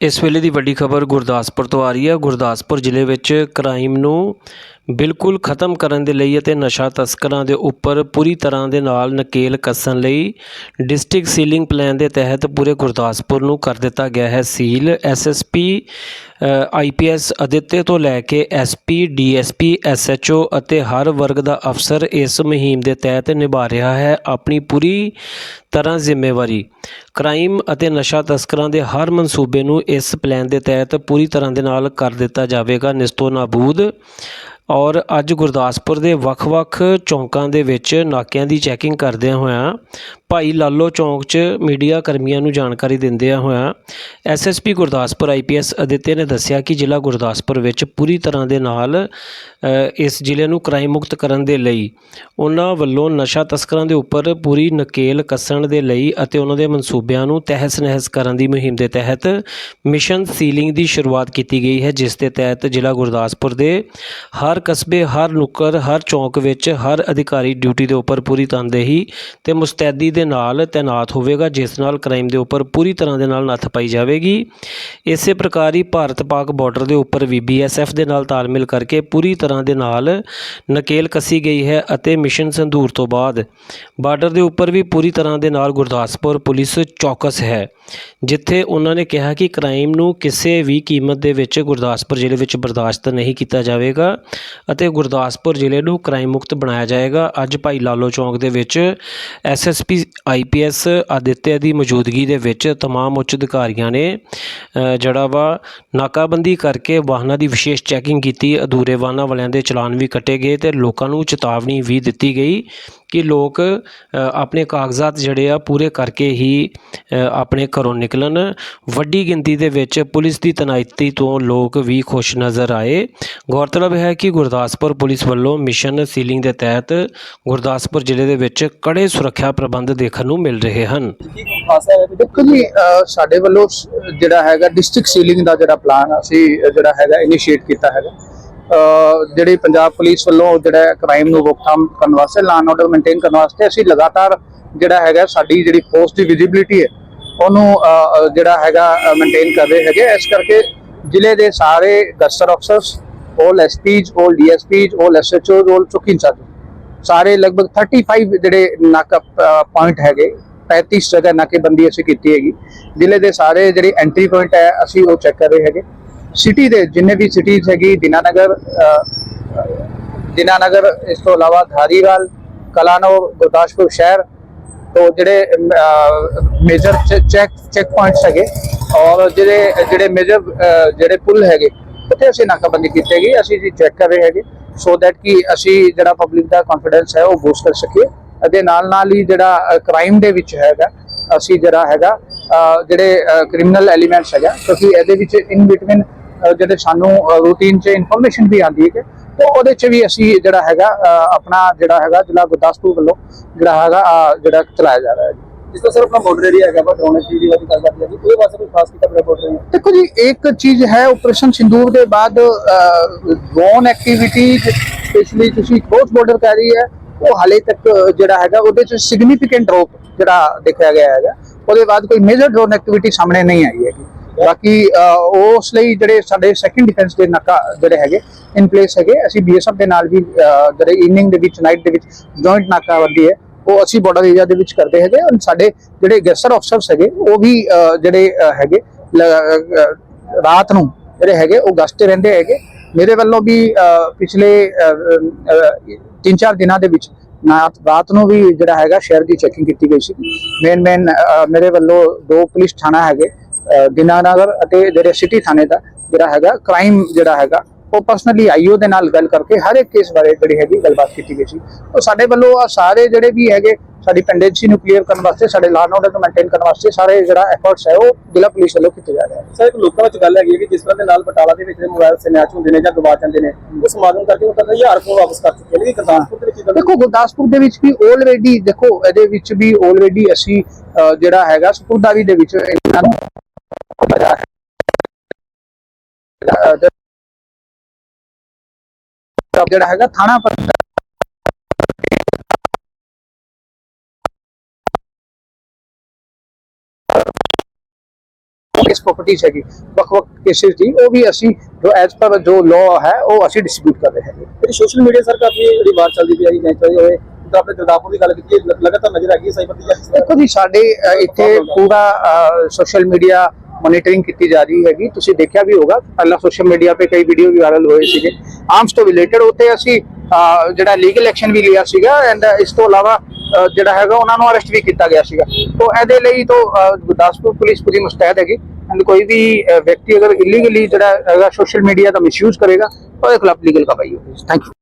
ਇਸ ਵੇਲੇ ਦੀ ਵੱਡੀ ਖਬਰ ਗੁਰਦਾਸਪੁਰ ਤੋਂ ਆ ਰਹੀ ਹੈ। ਗੁਰਦਾਸਪੁਰ ਜ਼ਿਲ੍ਹੇ ਵਿੱਚ ਕ੍ਰਾਈਮ ਨੂੰ ਬਿਲਕੁਲ ਖਤਮ ਕਰਨ ਦੇ ਲਈ ਅਤੇ ਨਸ਼ਾ ਤਸਕਰਾਂ ਦੇ ਉੱਪਰ ਪੂਰੀ ਤਰ੍ਹਾਂ ਦੇ ਨਾਲ ਨਕੇਲ ਕੱਸਣ ਲਈ ਡਿਸਟ੍ਰਿਕਟ ਸੀਲਿੰਗ ਪਲਾਨ ਦੇ ਤਹਿਤ ਪੂਰੇ ਗੁਰਦਾਸਪੁਰ ਨੂੰ ਕਰ ਦਿੱਤਾ ਗਿਆ ਹੈ ਸੀਲ। ਐਸਐਸਪੀ ਆਈਪੀਐਸ ਅਦਿੱਤੇ ਤੋਂ ਲੈ ਕੇ ਐਸਪੀ ਡੀਐਸਪੀ ਐਸਐਚਓ ਅਤੇ ਹਰ ਵਰਗ ਦਾ ਅਫਸਰ ਇਸ ਮੁਹਿੰਮ ਦੇ ਤਹਿਤ ਨਿਭਾ ਰਿਹਾ ਹੈ ਆਪਣੀ ਪੂਰੀ ਤਰ੍ਹਾਂ ਜ਼ਿੰਮੇਵਾਰੀ। ਕ੍ਰਾਈਮ ਅਤੇ ਨਸ਼ਾ ਤਸਕਰਾਂ ਦੇ ਹਰ ਮਨਸੂਬੇ ਨੂੰ ਇਸ ਪਲਾਨ ਦੇ ਤਹਿਤ ਪੂਰੀ ਤਰ੍ਹਾਂ ਦੇ ਨਾਲ ਕਰ ਦਿੱਤਾ ਜਾਵੇਗਾ। ਨਿਸਤੋ ਨਾਬੂਦ ਔਰ ਅੱਜ ਗੁਰਦਾਸਪੁਰ ਦੇ ਵੱਖ-ਵੱਖ ਚੌਂਕਾਂ ਦੇ ਵਿੱਚ ਨਾਕਿਆਂ ਦੀ ਚੈਕਿੰਗ ਕਰਦਿਆਂ ਹੋਇਆਂ ਭਾਈ ਲਾਲੋ ਚੌਂਕ 'ਚ ਮੀਡੀਆ ਕਰਮੀਆਂ ਨੂੰ ਜਾਣਕਾਰੀ ਦਿੰਦਿਆਂ ਹੋਇਆਂ ਐਸਐਸਪੀ ਗੁਰਦਾਸਪੁਰ ਆਈਪੀਐਸ ਅਦਿੱਤੇ ਨੇ ਦੱਸਿਆ ਕਿ ਜ਼ਿਲ੍ਹਾ ਗੁਰਦਾਸਪੁਰ ਵਿੱਚ ਪੂਰੀ ਤਰ੍ਹਾਂ ਦੇ ਨਾਲ ਇਸ ਜ਼ਿਲ੍ਹੇ ਨੂੰ ਕ੍ਰਾਈਮ ਮੁਕਤ ਕਰਨ ਦੇ ਲਈ ਉਹਨਾਂ ਵੱਲੋਂ ਨਸ਼ਾ ਤਸਕਰਾਂ ਦੇ ਉੱਪਰ ਪੂਰੀ ਨਕੇਲ ਕੱਸਣ ਦੇ ਲਈ ਅਤੇ ਉਹਨਾਂ ਦੇ ਮਨਸੂਬਿਆਂ ਨੂੰ ਤਹਿਸ ਨਹਿਸ ਕਰਨ ਦੀ ਮੁਹਿੰਮ ਦੇ ਤਹਿਤ ਮਿਸ਼ਨ ਸੀਲਿੰਗ ਦੀ ਸ਼ੁਰੂਆਤ ਕੀਤੀ ਗਈ ਹੈ, ਜਿਸ ਦੇ ਤਹਿਤ ਜ਼ਿਲ੍ਹਾ ਗੁਰਦਾਸਪੁਰ ਦੇ ਹਰ ਹਰ ਕਸਬੇ, ਹਰ ਨੁੱਕਰ, ਹਰ ਚੌਂਕ ਵਿੱਚ ਹਰ ਅਧਿਕਾਰੀ ਡਿਊਟੀ ਦੇ ਉੱਪਰ ਪੂਰੀ ਤਨਦੇਹੀ ਤੇ ਮੁਸਤੈਦੀ ਦੇ ਨਾਲ ਤੈਨਾਤ ਹੋਵੇਗਾ, ਜਿਸ ਨਾਲ ਕ੍ਰਾਈਮ ਦੇ ਉੱਪਰ ਪੂਰੀ ਤਰ੍ਹਾਂ ਦੇ ਨਾਲ ਨੱਥ ਪਾਈ ਜਾਵੇਗੀ। ਇਸੇ ਪ੍ਰਕਾਰ ਹੀ ਭਾਰਤ ਪਾਕ ਬਾਰਡਰ ਦੇ ਉੱਪਰ ਵੀ ਬੀਐਸਐਫ ਦੇ ਨਾਲ ਤਾਲਮੇਲ ਕਰਕੇ ਪੂਰੀ ਤਰ੍ਹਾਂ ਦੇ ਨਾਲ ਨਕੇਲ ਕੱਸੀ ਗਈ ਹੈ ਅਤੇ ਮਿਸ਼ਨ ਸੰਧੂਰ ਤੋਂ ਬਾਅਦ ਬਾਰਡਰ ਦੇ ਉੱਪਰ ਵੀ ਪੂਰੀ ਤਰ੍ਹਾਂ ਦੇ ਨਾਲ ਗੁਰਦਾਸਪੁਰ ਪੁਲਿਸ ਚੌਕਸ ਹੈ, ਜਿੱਥੇ ਉਹਨਾਂ ਨੇ ਕਿਹਾ ਕਿ ਕ੍ਰਾਈਮ ਨੂੰ ਕਿਸੇ ਵੀ ਕੀਮਤ ਦੇ ਵਿੱਚ ਗੁਰਦਾਸਪੁਰ ਜ਼ਿਲ੍ਹੇ ਵਿੱਚ ਬਰਦਾਸ਼ਤ ਨਹੀਂ ਕੀਤਾ ਜਾਵੇਗਾ। ਅਤੇ ਗੁਰਦਾਸਪੁਰ ਜ਼ਿਲ੍ਹੇ ਨੂੰ ਕ੍ਰਾਈਮ ਮੁਕਤ ਬਣਾਇਆ ਜਾਏਗਾ ਅੱਜ ਭਾਈ ਲਾਲੋ ਚੌਂਕ ਦੇ ਵਿੱਚ ਐਸਐਸਪੀ ਆਈਪੀਐਸ ਆਦਿੱਤਿਆ ਦੀ ਮੌਜੂਦਗੀ ਦੇ ਵਿੱਚ तमाम ਉੱਚ ਅਧਿਕਾਰੀਆਂ ਨੇ ਅ, ਜਿਹੜਾ ਵਾ ਨਾਕਾਬੰਦੀ ਕਰਕੇ ਵਾਹਨਾਂ ਦੀ ਵਿਸ਼ੇਸ਼ ਚੈਕਿੰਗ ਕੀਤੀ ਅਧੂਰੇ ਵਾਹਨਾਂ ਵਾਲਿਆਂ ਦੇ ਚਲਾਨ ਵੀ ਕੱਟੇ ਗਏ ਤੇ ਲੋਕਾਂ ਨੂੰ ਚੇਤਾਵਨੀ ਵੀ ਦਿੱਤੀ ਗਈ ਕਿ ਲੋਕ ਅ, ਆਪਣੇ ਕਾਗਜ਼ਾਤ ਜਿਹੜੇ ਆ ਪੂਰੇ ਕਰਕੇ ਹੀ ਅ, ਆਪਣੇ ਘਰੋਂ ਨਿਕਲਣ ਵੱਡੀ ਗਿਣਤੀ ਦੇ ਵਿੱਚ ਪੁਲਿਸ ਦੀ ਤਨਾਇਤੀ ਤੋਂ ਲੋਕ ਵੀ ਖੁਸ਼ ਨਜ਼ਰ ਆਏ ਗੌਰਤਲਬ ਹੈ ਕਿ ਗੁਰਦਾਸਪੁਰ ਪੁਲਿਸ ਵੱਲੋਂ ਮਿਸ਼ਨ ਸੀਲਿੰਗ ਦੇ ਤਹਿਤ ਗੁਰਦਾਸਪੁਰ ਜ਼ਿਲ੍ਹੇ ਦੇ ਵਿੱਚ ਕੜੇ ਸੁਰੱਖਿਆ ਪ੍ਰਬੰਧ ਦੇਖਣ ਨੂੰ ਮਿਲ ਰਹੇ ਹਨ। ਦੇਖੋ ਜੀ ਸਾਡੇ ਵੱਲੋਂ ਜਿਹੜਾ ਹੈਗਾ ਡਿਸਟ੍ਰਿਕਟ ਸੀਲਿੰਗ ਦਾ ਜਿਹੜਾ ਪਲਾਨ ਅਸੀਂ ਜਿਹੜਾ ਹੈਗਾ ਇਨੀਸ਼ੀਏਟ ਕੀਤਾ ਹੈਗਾ। ਜਿਹੜੀ ਪੰਜਾਬ ਪੁਲਿਸ ਵੱਲੋਂ ਜਿਹੜਾ ਕ੍ਰਾਈਮ ਨੂੰ ਰੋਕਥਾਮ ਕਰਨ ਵਾਸਤੇ ਲਾਅ ਆਰਡਰ ਮੇਨਟੇਨ ਕਰਨ ਵਾਸਤੇ ਅਸੀਂ ਲਗਾਤਾਰ ਜਿਹੜਾ ਹੈਗਾ ਸਾਡੀ ਜਿਹੜੀ ਫੋਰਸ ਦੀ ਵਿਜ਼ਿਬਿਲਿਟੀ ਹੈ, ਉਹਨੂੰ ਜਿਹੜਾ ਹੈਗਾ ਮੇਨਟੇਨ ਕਰ ਰਹੇ ਹੈਗੇ। ਇਸ ਕਰਕੇ ਜ਼ਿਲ੍ਹੇ ਦੇ ਸਾਰੇ ਗਸਟਰ ਅਫਸਰਸ ਆਲ ਐਸਪੀਜ਼ ਆਲ ਡੀਐਸਪੀਜ਼ ਆਲ ਐਸਐਚਓਜ਼ ਆਲ ਚੌਕੀ ਇੰਚਾਰਜ ਸਾਰੇ ਲਗਭਗ 35 ਜਿਹੜੇ ਨਾਕਾ ਪੁਆਇੰਟ ਹੈਗੇ 35 ਜਗ੍ਹਾ ਨਾਕੇਬੰਦੀ ਅਸੀਂ ਕੀਤੀ ਹੈਗੀ। ਜ਼ਿਲ੍ਹੇ ਦੇ ਸਾਰੇ ਜਿਹੜੇ ਐਂਟਰੀ ਪੁਆਇੰਟ ਹੈ ਅਸੀਂ ਉਹ ਚੈੱਕ ਕਰ ਰਹੇ ਹੈਗੇ। ਸਿਟੀ ਦੇ ਜਿੰਨੇ ਵੀ ਸਿਟੀਜ਼ ਹੈਗੀ ਦਿਨਾਨਗਰ ਅਹ, ਦਿਨਾਨਗਰ ਇਸ ਤੋਂ ਇਲਾਵਾ ਧਾਰੀਵਾਲ ਕਲਾਨੌਰ ਗੁਰਦਾਸਪੁਰ ਸ਼ਹਿਰ ਤੋਂ ਜਿਹੜੇ ਮੇਜਰ ਚੈੱਕ ਚੈੱਕ ਪੁਆਇੰਟਸ ਹੈਗੇ ਔਰ ਜਿਹੜੇ ਜਿਹੜੇ ਮੇਜਰ ਜਿਹੜੇ ਪੁਲ ਹੈਗੇ ਉੱਥੇ ਅਸੀਂ ਨਾਕਾਬੰਦੀ ਕੀਤੀ ਹੈਗੀ, ਅਸੀਂ ਜੀ ਚੈੱਕ ਕਰ ਰਹੇ ਹੈਗੇ ਸੋ ਦੈਟ ਕਿ ਅਸੀਂ ਜਿਹੜਾ ਪਬਲਿਕ ਦਾ ਕੌਨਫੀਡੈਂਸ ਹੈ ਉਹ ਬੂਸਟ ਕਰ ਸਕੀਏ। ਅਤੇ ਨਾਲ ਨਾਲ ਹੀ ਜਿਹੜਾ ਕ੍ਰਾਈਮ ਦੇ ਵਿੱਚ ਹੈਗਾ, ਅਸੀਂ ਜਿਹੜਾ ਹੈਗਾ ਜਿਹੜੇ ਕ੍ਰਿਮੀਨਲ ਐਲੀਮੈਂਟਸ ਹੈਗਾ, ਕਿਉਂਕਿ ਇਹਦੇ ਵਿੱਚ ਇਨ ਬਿਟਵੀਨ ਜਿਹੜੇ ਸਾਨੂੰ ਰੂਟੀਨ 'ਚ ਇਨਫੋਰਮੇਸ਼ਨ ਵੀ ਆਉਂਦੀ ਹੈ ਕਿ ਤੇ ਉਹਦੇ 'ਚ ਵੀ ਅਸੀਂ ਜਿਹੜਾ ਹੈਗਾ ਆਪਣਾ ਜਿਹੜਾ ਹੈਗਾ, ਜ਼ਿਲ੍ਹਾ ਗੁਰਦਾਸਪੁਰ ਵੱਲੋਂ ਜਿਹੜਾ ਹੈਗਾ ਜਿਹੜਾ ਚਲਾਇਆ ਜਾ ਰਿਹਾ ਹੈ। ਜਿਸ ਤੋਂ ਸਰ ਆਪਣਾ ਬਾਰਡਰ ਏਰੀਆ ਹੈਗਾ ਬਟ ਰੋਣੇ ਦੀ ਦੀ ਗੱਲ ਕਰਦੀ ਹੈ ਉਹਦੇ ਵਾਸਤੇ ਕੋਈ ਖਾਸ ਕੀਤਾ ਮੇਰਾ ਬਾਰਡਰ ਦੇਖੋ ਜੀ, ਇੱਕ ਚੀਜ਼ ਹੈ ਆਪਰੇਸ਼ਨ ਸਿੰਦੂਰ ਦੇ ਬਾਅਦ ਡਰੋਨ ਐਕਟੀਵਿਟੀ ਸਪੈਸ਼ਲੀ ਤੁਸੀਂ ਕ੍ਰੋਸ ਬਾਰਡਰ ਕਰ ਰਹੀ ਹੈ, ਉਹ ਹਾਲੇ ਤੱਕ ਜਿਹੜਾ ਹੈਗਾ, ਉਹਦੇ ਚ ਸਿਗਨੀਫੀਕੈਂਟ ਡ੍ਰੌਪ ਜਿਹੜਾ ਦੇਖਿਆ ਗਿਆ ਹੈਗਾ, ਉਹਦੇ ਬਾਅਦ ਕੋਈ ਮੇਜਰ ਡਰੋਨ ਐਕਟੀਵਿਟੀ ਸਾਹਮਣੇ ਨਹੀਂ ਆਈ ਹੈਗੀ। ਬਾਕੀ ਉਸ ਲਈ ਜਿਹੜੇ ਸਾਡੇ ਸੈਕੰਡ ਡਿਫੈਂਸ ਦੇ ਨਾਕਾ ਜਿਹੜੇ ਹੈਗੇ ਇਨ ਪਲੇਸ ਹੈਗੇ, ਅਸੀਂ ਬੀਐਸਐਫ ਦੇ ਨਾਲ ਵੀ ਜਿਹੜੇ ਈਵਨਿੰਗ ਦੇ ਵਿੱਚ ਨਾਈਟ ਦੇ ਵਿੱਚ ਜੁਆਇੰਟ ਨਾਕਾਬੰਦੀ ਹੈ। ਉਹ ਅਸੀਂ ਬਾਰਡਰ ਏਰੀਆ ਦੇ ਵਿੱਚ ਕਰਦੇ ਹੈਗੇ ਔਰ ਸਾਡੇ ਜਿਹੜੇ ਗੈਸਟਰ ਅਫਸਰਸ ਹੈਗੇ ਉਹ ਵੀ ਜਿਹੜੇ ਹੈਗੇ ਰਾਤ ਨੂੰ ਜਿਹੜੇ ਹੈਗੇ ਉਹ ਗਸ਼ਤੇ ਰਹਿੰਦੇ ਹੈਗੇ। ਮੇਰੇ ਵੱਲੋਂ ਵੀ ਪਿਛਲੇ 3-4 ਦਿਨਾਂ ਦੇ ਵਿੱਚ ਰਾਤ ਨੂੰ ਵੀ ਜਿਹੜਾ ਹੈਗਾ ਸ਼ਹਿਰ ਦੀ ਚੈਕਿੰਗ ਕੀਤੀ ਗਈ ਸੀ। ਮੇਨ ਮੇਨ ਮੇਰੇ ਵੱਲੋਂ ਦੋ ਪੁਲਿਸ ਥਾਣਾ ਹੈਗੇ ਅਹ, ਅਤੇ ਜਿਹੜੇ ਸਿਟੀ ਥਾਣੇ ਦਾ ਜਿਹੜਾ ਹੈਗਾ ਕ੍ਰਾਈਮ ਜਿਹੜਾ ਹੈਗਾ ਉਹ ਪਰਸਨਲੀ ਆਈਓ ਦੇ ਨਾਲ ਗੱਲ ਕਰਕੇ ਹਰ ਇੱਕ ਕੇਸ ਬਾਰੇ ਜਿਹੜੀ ਹੈਗੀ ਗੱਲਬਾਤ ਕੀਤੀ ਗਈ ਸੀ। ਉਹ ਸਾਡੇ ਵੱਲੋਂ ਆ ਸਾਰੇ ਜਿਹੜੇ ਵੀ ਹੈਗੇ ਸਾਡੀ ਪੈਂਡੈਂਸੀ ਨੂੰ ਕਲੀਅਰ ਕਰਨ ਵਾਸਤੇ ਸਾਡੇ ਲਾਅ ਆਰਡਰ ਨੂੰ ਮੇਨਟੇਨ ਕਰਨ ਵਾਸਤੇ ਸਾਰੇ ਜਿਹੜਾ ਐਫਰਟਸ ਹੈ ਉਹ ਜ਼ਿਲ੍ਹਾ ਪੁਲਿਸ ਵੱਲੋਂ ਕੀਤੇ ਜਾ ਰਹੇ ਹਨ। ਸਰ ਇੱਕ ਲੋਕਾਂ ਵਿੱਚ ਗੱਲ ਹੈਗੀ ਕਿ ਜਿਸ ਤਰ੍ਹਾਂ ਦੇ ਨਾਲ ਬਟਾਲਾ ਦੇ ਵਿੱਚ ਮੋਬਾਈਲ ਸਨੈਚ ਹੁੰਦੇ ਨੇ ਜਾਂ ਗਵਾ ਜਾਂਦੇ ਨੇ ਉਹ ਸਮਾਗਮ ਕਰਕੇ ਉਹ ਕਹਿੰਦੇ ਹਜ਼ਾਰ ਰੁਪਏ ਵਾਪਸ ਕਰ ਚੁੱਕੇ ਨੇ। ਕਿ ਗੁਰਦਾਸਪੁਰ ਦੇ ਵਿੱਚ ਦੇਖੋ ਗੁਰਦਾਸਪੁਰ ਦੇ ਵਿੱਚ ਵੀ ਆਲਰੇਡੀ ਦੇਖੋ ਇਹਦੇ ਵਿੱਚ ਵੀ ਆਲਰੇਡੀ ਅਸੀਂ ਜਿਹੜਾ ਹੈਗਾ ਸਪੁਰਦਾਰੀ ਦੇ ਵਿੱਚ ਇਹਨਾਂ ਨੂੰ ਜਿਹੜਾ ਹੈਗਾ ਥਾਣਾ ਪਰ ਇਸ ਪ੍ਰਾਪਰਟੀਜ਼ ਹੈਗੀ। ਵੱਖ-ਵੱਖ ਕੇਸਿਸ ਦੀ ਉਹ ਵੀ ਅਸੀਂ ਜੋ ਐਜ਼ ਪਰ ਜੋ ਲਾਅ ਹੈ ਉਹ ਅਸੀਂ ਡਿਸਟ੍ਰੀਬਿਊਟ ਕਰ ਰਹੇ ਹਾਂ ਜਿਹੜੀ ਸੋਸ਼ਲ ਮੀਡੀਆ ਸਰ ਕਾਫੀ ਜਿਹੜੀ ਬਾਤ ਚੱਲਦੀ ਪਈ ਹੈ ਜੀ ਗੈਂਗਸਟਰ ਹੋਏ ਤਾਂ ਆਪਣੇ ਗੁਰਦਾਸਪੁਰ ਦੀ ਗੱਲ ਕੀਤੀ ਹੈ, ਲ- ਲਗਾਤਾਰ ਨਜ਼ਰ ਆ ਗਈ ਹੈ ਸਾਈਬਰ ਦੀ ਜਾਂ ਦੇਖੋ ਜੀ ਸਾਡੇ ਅ, ਇੱਥੇ ਪੂਰਾ ਸੋਸ਼ਲ ਮੀਡੀਆ ਮੋਨੀਟਰਿੰਗ ਕੀਤੀ ਜਾ ਰਹੀ ਹੈਗੀ। ਤੁਸੀਂ ਦੇਖਿਆ ਵੀ ਹੋਗਾ ਪਹਿਲਾਂ ਸੋਸ਼ਲ ਮੀਡੀਆ ਤੇ ਕਈ ਵੀਡੀਓ ਵੀ ਵਾਇਰਲ ਹੋਏ ਸੀਗੇ। ਆਰਮਸ ਤੋਂ ਰਿਲੇਟਡ ਉੱਤੇ ਅਸੀਂ ਜਿਹੜਾ ਲੀਗਲ ਐਕਸ਼ਨ ਵੀ ਲਿਆ ਸੀਗਾ ਐਂਡ ਇਸ ਤੋਂ ਇਲਾਵਾ ਜਿਹੜਾ ਹੈਗਾ ਉਹਨਾਂ ਨੂੰ ਅਰੈਸਟ ਵੀ ਕੀਤਾ ਗਿਆ ਸੀਗਾ। ਤੋਂ ਇਹਦੇ ਲਈ ਤੋਂ ਗੁਰਦਾਸਪੁਰ ਪੁਲਿਸ ਪੂਰੀ ਮੁਸਤੈਦ ਹੈਗੀ ਐਂਡ ਕੋਈ ਵੀ ਵਿਅਕਤੀ ਅਗਰ ਇਲੀਗਲੀ ਜਿਹੜਾ ਹੈਗਾ ਸੋਸ਼ਲ ਮੀਡੀਆ ਦਾ ਮਿਸਯੂਜ਼ ਕਰੇਗਾ ਉਹਦੇ ਖਿਲਾਫ ਲੀਗਲ ਕਾਰਵਾਈ ਹੋਵੇਗੀ ਥੈਂਕ ਯੂ